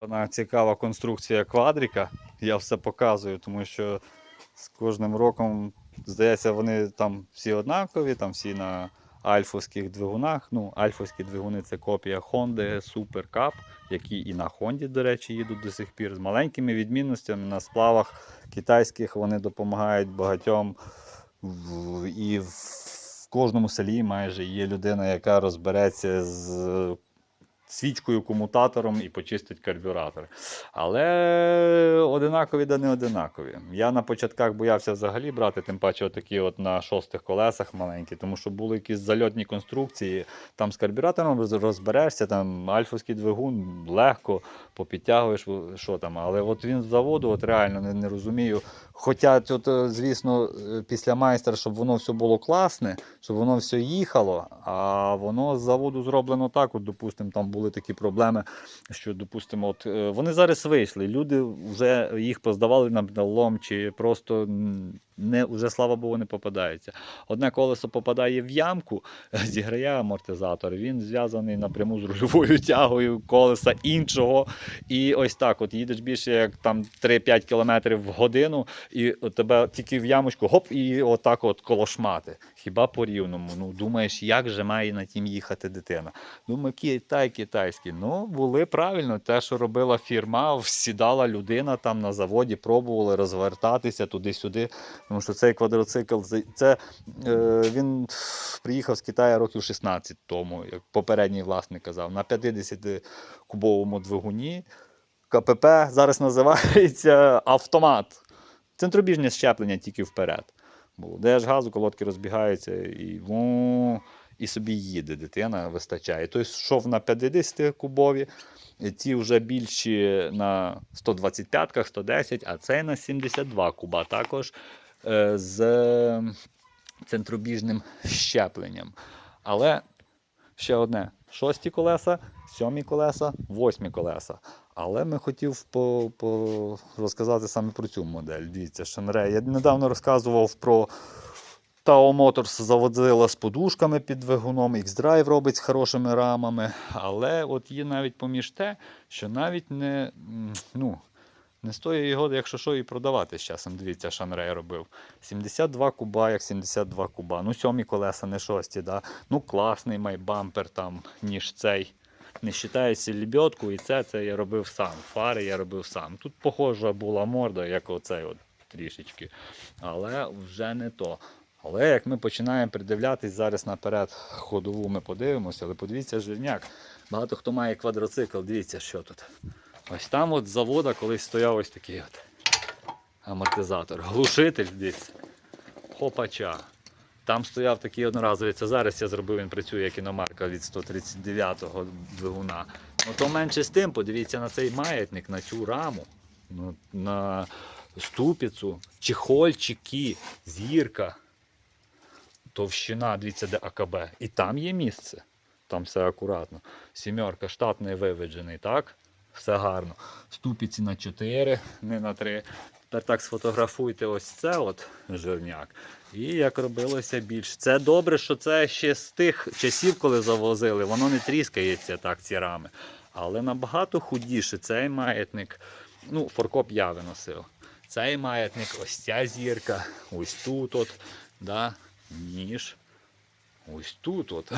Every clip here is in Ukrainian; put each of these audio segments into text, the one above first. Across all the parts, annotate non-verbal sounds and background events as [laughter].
Вона цікава конструкція квадрика. Я все показую, тому що з кожним роком, здається, вони там всі однакові, там всі на альфовських двигунах. Ну, альфовські двигуни це копія Honda Super Cup, які і на Honді, до речі, їдуть до сих пір. З маленькими відмінностями на сплавах китайських вони допомагають багатьом. І в кожному селі майже є людина, яка розбереться з свічкою, комутатором і почистить карбюратор. Але одинакові да не одинакові. Я на початках боявся взагалі брати, тим паче отакі от на шостих колесах маленькі, тому що були якісь зальотні конструкції. Там з карбюратором розберешся, там альфовський двигун легко попідтягуєш, що там. Але от він з заводу, от реально не, не розумію. Хоча, от, е, звісно, е, після майстра, щоб воно все було класне, щоб воно все їхало, а воно з заводу зроблено так. От, допустимо, там були такі проблеми, що, допустимо, от е, вони зараз вийшли. Люди вже їх поздавали на металолом, чи просто не, вже, слава Богу, не попадається. Одне колесо попадає в ямку, зіграє амортизатор, він зв'язаний напряму з рульовою тягою колеса іншого. І ось так: от їдеш більше як там 3-5 км в годину, і тебе тільки в ямочку, гоп, і отак от колошмати. Хіба по рівному? Ну, думаєш, як же має на тім їхати дитина? Думаю, Китай китайський. Ну, були правильно. Те, що робила фірма, сідала людина там на заводі, пробували розвертатися туди-сюди. Тому що цей квадроцикл, це е, він приїхав з Китаю років 16 тому, як попередній власник казав, на 50-кубовому двигуні. КПП зараз називається автомат. Центробіжне щеплення тільки вперед. Було. Даєш газу, колодки розбігаються і, ву, і собі їде дитина, вистачає. Той йшов на 50 кубові, і ті вже більші на 125-ках, 110, а цей на 72 куба. Також е, з центробіжним щепленням. Але ще одне: шості колеса, сьомі колеса, восьмі колеса. Але ми хотів по, по розказати саме про цю модель. Дивіться, Шенре. Я недавно розказував про Tao Motors заводила з подушками під двигуном, X-Drive робить з хорошими рамами. Але от є навіть поміж те, що навіть не, ну, не стоїть його, якщо що, і продавати з часом. Дивіться, Шанрей робив. 72 куба, як 72 куба. Ну, сьомі колеса, не шості. Да? Ну, класний майбампер там, ніж цей. Не вважається лебедку, і це, це я робив сам. Фари я робив сам. Тут похожа була морда, як оцей от трішечки. Але вже не то. Але як ми починаємо придивлятись зараз наперед ходову, ми подивимося, але подивіться жирняк. Багато хто має квадроцикл, дивіться, що тут. Ось там от з завода колись стояв ось такий от амортизатор. Глушитель, дивіться. Хопача. Там стояв такий одноразовий. Це зараз я зробив, він працює як іномарка від 139-го двигуна. Ну то менше з тим, подивіться на цей маятник, на цю раму, ну, на ступицю, чехольчики, зірка, товщина, дивіться, де АКБ. І там є місце. Там все акуратно. Сімерка, штатний виведжений, так? Все гарно. Ступиці на 4, не на 3. Тепер так сфотографуйте ось це от жирняк. І як робилося більше. Це добре, що це ще з тих часів, коли завозили, воно не тріскається так, ці рами. Але набагато худіше цей маятник. Ну, форкоп я виносив. Цей маятник, ось ця зірка, ось тут от, да, ніж. Ось тут от.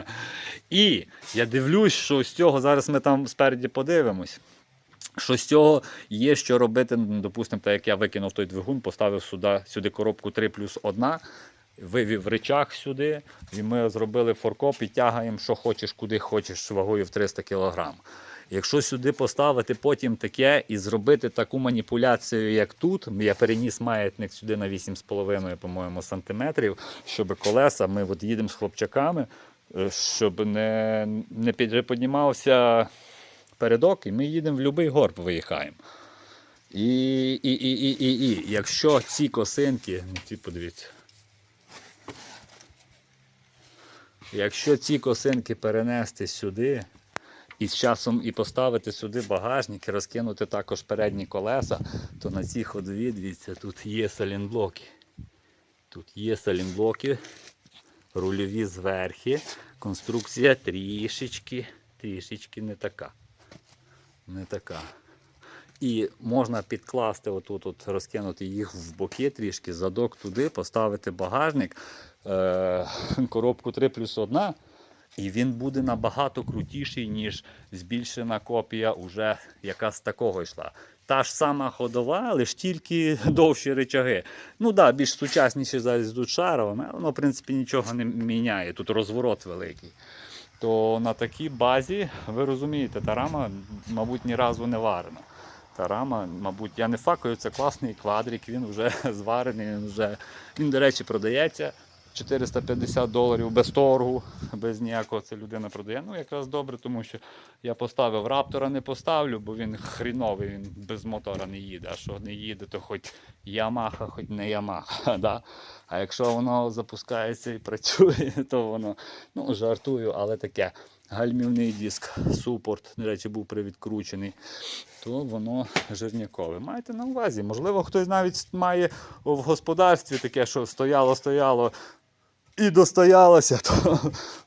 [laughs] І я дивлюсь, що з цього зараз ми там спереді подивимось. Що з цього є що робити, ну, допустимо, так як я викинув той двигун, поставив сюди, сюди коробку 3 плюс 1, вивів речах сюди, і ми зробили форкоп і тягаємо, що хочеш, куди хочеш, вагою в 300 кг. Якщо сюди поставити потім таке і зробити таку маніпуляцію, як тут, я переніс маятник сюди на 8,5, по-моєму, сантиметрів, щоб колеса, ми от їдемо з хлопчаками, е, щоб не, не піднімався передок, і ми їдемо в будь-який горб, виїхаємо. І, і, і, і, і, і, якщо ці косинки, ну ці подивіться. Якщо ці косинки перенести сюди, і з часом і поставити сюди багажник, і розкинути також передні колеса, то на цій ходові, дивіться, тут є салінблоки. Тут є салінблоки, рульові зверхи, конструкція трішечки, трішечки не така. не така. І можна підкласти отут, от, розкинути їх в боки трішки, задок туди, поставити багажник, е- [laughs] коробку 3 плюс 1, і він буде набагато крутіший, ніж збільшена копія, уже яка з такого йшла. Та ж сама ходова, лише тільки [laughs] довші речаги. Ну так, да, більш сучасніші зараз йдуть шаровими, але воно, в принципі, нічого не міняє. Тут розворот великий. То на такій базі, ви розумієте, та рама, мабуть, ні разу не варена. Та рама, мабуть, я не факую, це класний квадрик, він вже [laughs] зварений, він вже. Він, до речі, продається 450 доларів без торгу, без ніякого це людина продає. Ну, якраз добре, тому що я поставив раптора, не поставлю, бо він хріновий, він без мотора не їде. А що не їде, то хоч Ямаха, хоч не Ямаха. [laughs] Да? А якщо воно запускається і працює, [laughs] то воно ну, жартую, але таке. Гальмівний диск, супорт, до речі, був привідкручений, то воно жирнякове. Маєте на увазі. Можливо, хтось навіть має в господарстві таке, що стояло, стояло і достоялося, [laughs] то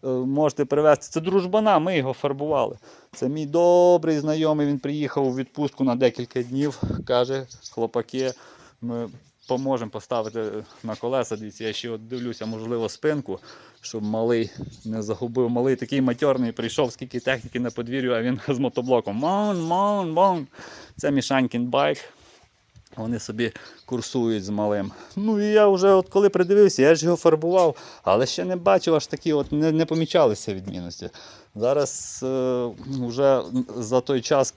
е, можете привезти. Це дружбана, ми його фарбували. Це мій добрий знайомий. Він приїхав у відпустку на декілька днів. Каже, хлопаки, ми поможемо поставити на колеса. Дивіться, я ще от дивлюся, можливо, спинку, щоб малий не загубив. Малий такий матьорний, прийшов, скільки техніки на подвір'ю, а він з мотоблоком. Мон, мон, мон. Це Мішанькін байк. Вони собі курсують з малим. Ну і я вже от коли придивився, я ж його фарбував, але ще не бачив, аж такі от не, не помічалися відмінності. Зараз е, вже за той час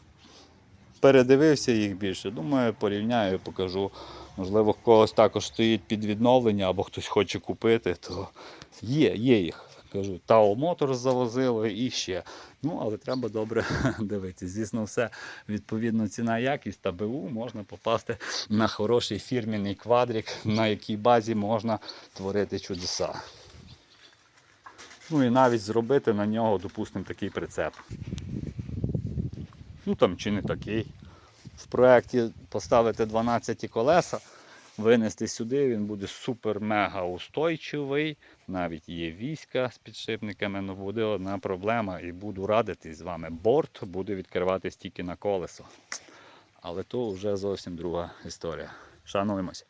передивився їх більше. Думаю, порівняю, покажу. Можливо, в когось також стоїть під відновлення або хтось хоче купити, то є, є їх. Кажу, Тау Motors завозили і ще. Ну, але треба добре [laughs] дивитися. Звісно, все відповідно ціна якість та БУ можна попасти на хороший фірміний квадрик, на якій базі можна творити чудеса. Ну і навіть зробити на нього, допустимо, такий прицеп. Ну там чи не такий. В проєкті поставити 12 колеса, винести сюди, він буде супер-мега устойчивий. Навіть є війська з підшипниками, але буде одна проблема. І буду радити з вами. Борт буде відкриватись тільки на колесо. Але то вже зовсім друга історія. Шануємося.